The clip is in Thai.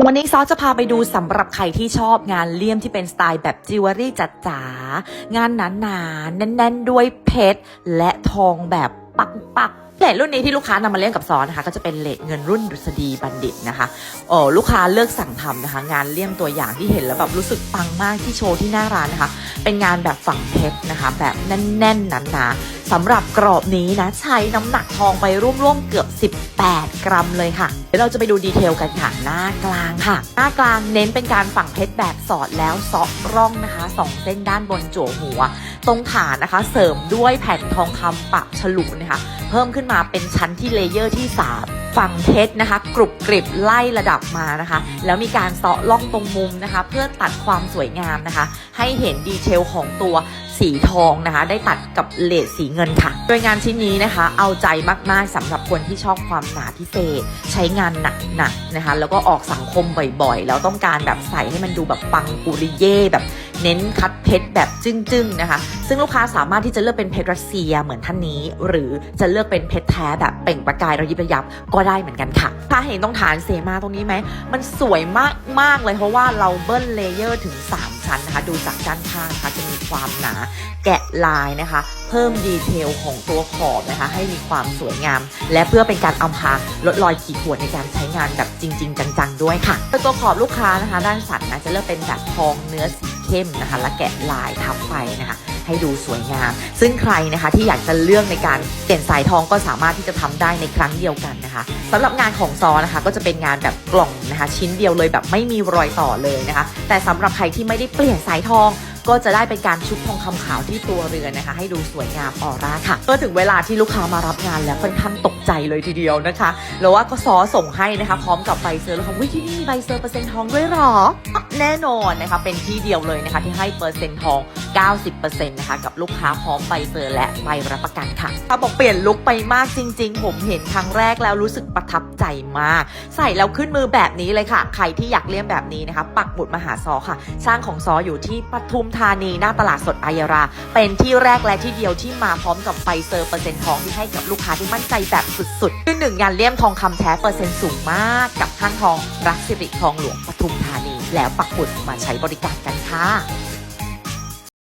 วันนี้ซอสจะพาไปดูสำหรับใครที่ชอบงานเลี่ยมที่เป็นสไตล์แบบจิวเวลรี่จัดจ๋างานหนาๆแน่น ๆ ด้วยเพชร และทองแบบปักๆเลทรุ่นนี้ที่ลูกค้านำมาเล่นกับซอสนะคะ ก็จะเป็นเลทเงินรุ่นดุษฎีบัณฑิตนะคะโอ้ลูกค้าเลือกสั่งทำนะคะ งานเลี่ยมตัวอย่างที่เห็นแล้วแบบรู้สึกปังมากที่โชว์ที่หน้าร้านนะคะ เป็นงานแบบฝั่งเพชรนะคะ แบบแน่นๆหนาๆ สำหรับกรอบนี้นะใช้น้ำหนักทองไปร่วมๆเกือบ 18 กรัมเลยค่ะ เดี๋ยวเราจะไปดูดีเทลกันค่ะ หน้ากลางค่ะ หน้ากลางเน้นเป็นการฝังเพชรแบบสอดแล้วซาะร่องนะคะสองเส้นด้านบนจั่วหัว ตรงฐานนะคะ เสริมด้วยแผ่นทองคำปักฉลุนะคะ เพิ่มขึ้นมาเป็นชั้นที่เลเยอร์ที่ 3 ฝั่งเพชรนะคะ กรุบกริบไล่ระดับมานะคะ แล้วมีการเซาะล่องตรงมุมนะคะ เพื่อตัดความสวยงามนะคะ ให้เห็นดีเทลของตัวสีทองนะคะ ได้ตัดกับเลสสีเงินค่ะ โดยงานชิ้นนี้นะคะ เอาใจมากๆสำหรับคนที่ชอบความหนาพิเศษ ใช้งานหนักๆนะคะ แล้วก็ออกสังคมบ่อยๆ แล้วต้องการแบบใส่ให้มันดูแบบปังปุริเย่แบบ เน้นคัดเพชรแบบจึ้งๆนะคะ ซึ่งลูกค้าสามารถที่จะเลือกเป็นเพชรรัสเซียเหมือนท่านนี้ หรือจะเลือกเป็นเพชรแท้แบบเปล่งประกายระยิบระยับก็ได้เหมือนกันค่ะ ถ้าเห็นตรงฐานเสมาตรงนี้ไหม มันสวยมากมากๆเลยเพราะว่าเราเบิ้ลเลเยอร์ถึง 3 ชั้นนะคะ ดูจากด้านข้างนะคะจะมีความหนาแกะลายนะคะ เพิ่มดีเทลของตัวขอบนะคะ ให้มีความสวยงาม และเพื่อเป็นการอำพรางลดรอยขีดข่วนในการใช้งานแบบจริง ๆ จังๆ ด้วยค่ะตัวขอบลูกค้านะคะ ด้านสันนะจะเลือกเป็นแบบทองเนื้อสี เข้มนะคะ และแกะลายทับไปนะคะให้ดูสวยงาม ซึ่งใครนะคะที่อยากจะเลือกในการเปลี่ยนสายทองก็สามารถที่จะทำได้ในครั้งเดียวกันนะคะสำหรับงานของซอนะคะ ก็จะเป็นงานแบบกล่องนะคะ ชิ้นเดียวเลยแบบไม่มีรอยต่อเลยนะคะ แต่สำหรับใครที่ไม่ได้เปลี่ยนสายทอง ก็จะได้เป็นการชุบทองคำขาวที่ตัวเรือนนะคะ ให้ดูสวยงามออร่าค่ะ ก็ถึงเวลาที่ลูกค้ามารับงานแล้วค่อนข้างตกใจเลยทีเดียวนะคะ แล้วว่าก็ซอส่งให้นะคะ พร้อมกับใบเซอร์แล้วค่ะวิที่นี่มีใบเซอร์เปอร์เซ็นต์ทองด้วยหรอ แน่นอนนะคะ เป็นที่เดียวเลยนะคะที่ให้เปอร์เซ็นต์ทอง 90%นะคะกับลูกค้าพร้อมใบเซอร์และใบรับประกันค่ะถ้าบอกเปลี่ยนลุคไปมากจริง ๆ ผมเห็นครั้งแรกแล้วรู้สึกประทับใจมาก ใส่แล้วขึ้นมือแบบนี้เลยค่ะ ใครที่อยากเลี่ยมแบบนี้นะคะปักหมุดมหาซอค่ะช่างของซออยู่ที่ปทุมธานีหน้าตลาดสดอายรา เป็นที่แรกและที่เดียวที่มาพร้อมกับไฟเซอร์เปอร์เซ็นต์ทองที่ให้กับลูกค้าที่มั่นใจแบบสุดๆคือหนึ่งงานเลี่ยมทองคำแท้เปอร์เซ็นต์สูงมากกับห้างทองรักสิริทองหลวงปทุมธานี แล้วปักหมุดมาใช้บริการกันค่ะ